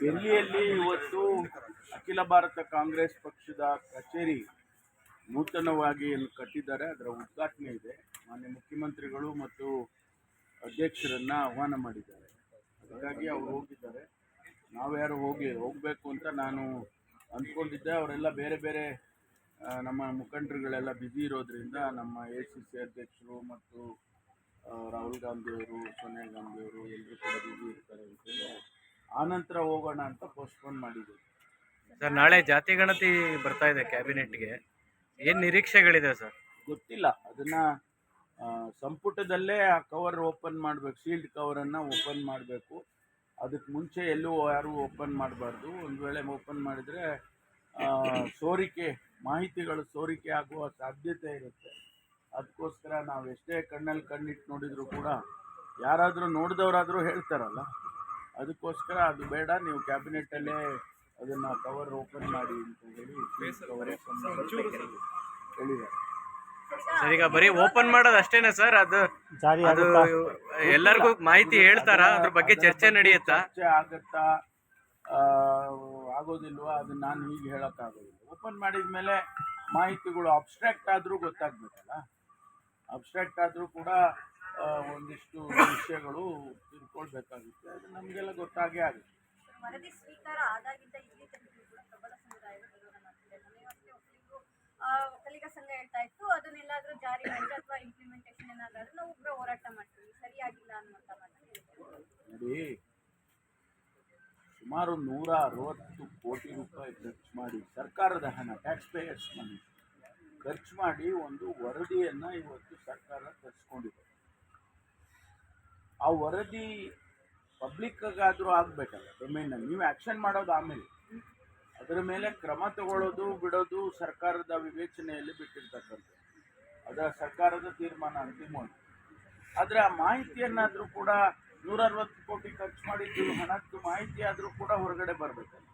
ದಿಲ್ಲಿಯಲ್ಲಿ ಇವತ್ತು ಅಖಿಲ ಭಾರತ ಕಾಂಗ್ರೆಸ್ ಪಕ್ಷದ ಕಚೇರಿ ನೂತನವಾಗಿ ಇಲ್ಲಿ ಕಟ್ಟಿದ್ದಾರೆ. ಅದರ ಉದ್ಘಾಟನೆ ಇದೆ. ಮಾನ್ಯ ಮುಖ್ಯಮಂತ್ರಿಗಳು ಮತ್ತು ಅಧ್ಯಕ್ಷರನ್ನ ಆಹ್ವಾನ ಮಾಡಿದ್ದಾರೆ. ಹಾಗಾಗಿ ಅವರು ಹೋಗಿದ್ದಾರೆ. ನಾವ್ಯಾರು ಹೋಗಿ ಹೋಗಬೇಕು ಅಂತ ನಾನು ಅಂದ್ಕೊಂಡಿದ್ದೆ. ಅವರೆಲ್ಲ ಬೇರೆ ಬೇರೆ ನಮ್ಮ ಮುಖಂಡರುಗಳೆಲ್ಲ ಬ್ಯುಸಿ ಇರೋದ್ರಿಂದ ನಮ್ಮ ಎ ಸಿ ಸಿ ಅಧ್ಯಕ್ಷರು ಮತ್ತು ರಾಹುಲ್ ಗಾಂಧಿಯವರು ಸೋನಿಯಾ ಗಾಂಧಿಯವರು ಎಲ್ಲರೂ ಕೂಡ ಆನಂತರ ಹೋಗೋಣ ಅಂತ ಪೋಸ್ಟ್ಪೋನ್ ಮಾಡಿದ್ದೀವಿ ಸರ್ ನಾಳೆ ಜಾತಿ ಗಣತಿ ಬರ್ತಾ ಇದೆ ಕ್ಯಾಬಿನೆಟ್ಗೆ. ಏನು ನಿರೀಕ್ಷೆಗಳಿದೆ ಸರ್? ಗೊತ್ತಿಲ್ಲ. ಅದನ್ನ ಸಂಪುಟದಲ್ಲೇ ಆ ಕವರ್ ಓಪನ್ ಮಾಡಬೇಕು ಶೀಲ್ಡ್ ಕವರನ್ನು ಓಪನ್ ಮಾಡಬೇಕು. ಅದಕ್ಕೆ ಮುಂಚೆ ಎಲ್ಲೂ ಯಾರೂ ಓಪನ್ ಮಾಡಬಾರ್ದು. ಒಂದು ವೇಳೆ ಓಪನ್ ಮಾಡಿದರೆ ಸೋರಿಕೆ ಮಾಹಿತಿಗಳು ಸೋರಿಕೆ ಆಗುವ ಸಾಧ್ಯತೆ ಇರುತ್ತೆ. ಅದಕ್ಕೋಸ್ಕರ ನಾವು ಎಷ್ಟೇ ಕಣ್ಣಲ್ಲಿ ಕಣ್ಣಿಟ್ಟು ನೋಡಿದರೂ ಕೂಡ ಯಾರಾದರೂ ನೋಡಿದವರಾದರೂ ಹೇಳ್ತಾರಲ್ಲ. ಅದಕ್ಕೋಸ್ಕರ ಅದು ಬೇಡ ನೀವು ಕ್ಯಾಬಿನೆಟ್ಟಲ್ಲೇ ಅದನ್ನು ಕವರ್ ಓಪನ್ ಮಾಡಿ ಅಂತ ಹೇಳಿ ಹೇಳಿದ್ದಾರೆ. ಸರ್ ಈಗ ಬರೀ ಓಪನ್ ಮಾಡೋದು ಅಷ್ಟೇನಾ ಸರ್? ಅದು ಜಾರಿ ಅದು ಆಗುತ್ತಾ? ಎಲ್ಲರಿಗೂ ಮಾಹಿತಿ ಹೇಳ್ತಾರ? ಅದ್ರ ಬಗ್ಗೆ ಚರ್ಚೆ ನಡೆಯುತ್ತಾ? ಚರ್ಚೆ ಆಗತ್ತಾ? ಆ, ಆಗೋದಿಲ್ವಾ? ಅದನ್ನ ನಾನು ಹೀಗೆ ಹೇಳೋಕ್ಕಾಗೋದಿಲ್ಲ. ಓಪನ್ ಮಾಡಿದ ಮೇಲೆ ಮಾಹಿತಿಗಳು ಅಬ್ಸ್ಟ್ರಾಕ್ಟ್ ಆದರೂ ಗೊತ್ತಾಗ್ಬೇಕಲ್ಲ. ಅಬ್ಸ್ಟ್ರಾಕ್ಟ್ ಆದರೂ ಕೂಡ ಒಂದಿಷ್ಟು ವಿಷಯಗಳು ತಿಳ್ಕೊಳ್ಬೇಕಾಗುತ್ತೆ. ಅದು ನಮಗೆಲ್ಲ ಗೊತ್ತಾಗೇ ಆಗುತ್ತೆ. ವರದಿ ಸ್ವೀಕಾರ ಆದಾಗಿದ್ದ ಇಲ್ಲಿ ತನಕ ಕೂಡ ಪ್ರಬಲ ಸಮುದಾಯದ ವಿರೋಧ ಮಾಡ್ತಿದೆ ಮೊನ್ನೆವಷ್ಟೇ ಒಕ್ಕಲಿಗರು ಒಕ್ಕಲಿಗ ಸಂಘ ಹೇಳ್ತಾ ಇತ್ತು. ಅದನ್ನೆಲ್ಲಾದ್ರೂ ಜಾರಿ ಮಾಡಿದ್ರೆ ಅಥವಾ ಇಂಪ್ಲಿಮೆಂಟೇಷನ್ ಏನಾದರೂ ನಾವು ಉಗ್ರ ಹೋರಾಟ ಮಾಡ್ತೀವಿ. ಸರಿಯಾಗಿಲ್ಲ ಅನ್ನುವಂಥ ಮಾತನ್ನು ನೋಡಿ ಸುಮಾರು ನೂರ ಅರವತ್ತು ಕೋಟಿ ರೂಪಾಯಿ ಖರ್ಚು ಮಾಡಿ ಸರ್ಕಾರದ ಹಣ ಟ್ಯಾಕ್ಸ್ ಪೇಯರ್ಸ್ ಮನಿ ಖರ್ಚು ಮಾಡಿ ಒಂದು ವರದಿಯನ್ನು ಇವತ್ತು ಸರ್ಕಾರ ತರಿಸ್ಕೊಂಡಿದೆ. ಆ ವರದಿ ಪಬ್ಲಿಕ್ಗಾದರೂ ಆಗಬೇಕಲ್ಲ ಡೊಮೇನ್ ನೀವು ಆ್ಯಕ್ಷನ್ ಮಾಡೋದು ಆಮೇಲೆ. ಅದರ ಮೇಲೆ ಕ್ರಮ ತಗೊಳ್ಳೋದು, ಬಿಡೋದು ಸರ್ಕಾರದ ವಿವೇಚನೆಯಲ್ಲಿ ಬಿಟ್ಟಿರ್ತಕ್ಕಂಥದ್ದು. ಅದರ ಸರ್ಕಾರದ ತೀರ್ಮಾನ ಅಂತಿಮ ಆದರೆ ಆ ಮಾಹಿತಿಯನ್ನಾದರೂ ಕೂಡ ನೂರ ಅರವತ್ತು ಕೋಟಿ ಖರ್ಚು ಮಾಡಿದ್ದು, ಹಣಕ್ಕೆ ಮಾಹಿತಿ ಆದರೂ ಕೂಡ ಹೊರಗಡೆ ಬರಬೇಕಲ್ಲ.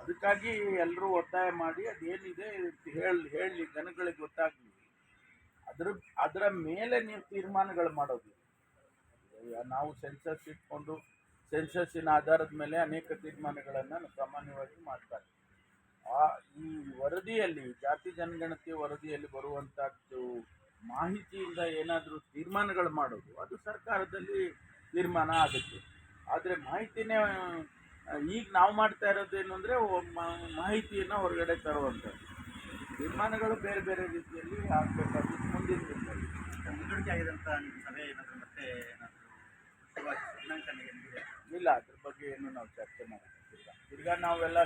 ಅದಕ್ಕಾಗಿ ಎಲ್ಲರೂ ಒತ್ತಾಯ ಮಾಡಿ, ಅದೇನಿದೆ ಹೇಳಿ ಹೇಳಿ, ಜನಗಳಿಗೆ ಗೊತ್ತಾಗಲಿ. ಅದ್ರ, ಅದರ ಮೇಲೆ ನೀವು ತೀರ್ಮಾನಗಳು ಮಾಡೋದು. ನಾವು ಸೆನ್ಸಸ್ ಇಟ್ಕೊಂಡು ಸೆನ್ಸಸ್ಸಿನ ಆಧಾರದ ಮೇಲೆ ಅನೇಕ ತೀರ್ಮಾನಗಳನ್ನು ಸಾಮಾನ್ಯವಾಗಿ ಮಾಡ್ತಾರೆ. ಆ, ಈ ವರದಿಯಲ್ಲಿ, ಜಾತಿ ಜನಗಣತಿ ವರದಿಯಲ್ಲಿ ಬರುವಂಥದ್ದು ಮಾಹಿತಿಯಿಂದ ಏನಾದರೂ ತೀರ್ಮಾನಗಳು ಮಾಡೋದು, ಅದು ಸರ್ಕಾರದಲ್ಲಿ ತೀರ್ಮಾನ ಆಗುತ್ತೆ. ಆದರೆ ಮಾಹಿತಿನೇ, ಈಗ ನಾವು ಮಾಡ್ತಾ ಇರೋದೇನು ಅಂದರೆ ಮಾಹಿತಿಯನ್ನು ಹೊರಗಡೆ ತರುವಂಥದ್ದು ತೀರ್ಮಾನಗಳು ಬೇರೆ ಬೇರೆ ರೀತಿಯಲ್ಲಿ ಆಗಬೇಕಾಗುತ್ತೆ, ಮುಂದಿನ ದಿನದಲ್ಲಿ. ಮುಂದೂಡಿಕೆ ಆಗಿದಂತ ನಿಮ್ಮ ಸಭೆ ಏನಾದರೂ ಮತ್ತೆ ಏನಾದರೂ ಶುರುವಾಗಿ ದಿನಾಂಕ ನಿಗದಿಗೆ ಇಲ್ಲ ಅದ್ರ ಬಗ್ಗೆ ಏನು ನಾವು ಚರ್ಚೆ ಮಾಡೋದು ಹುಡುಗ ನಾವೆಲ್ಲ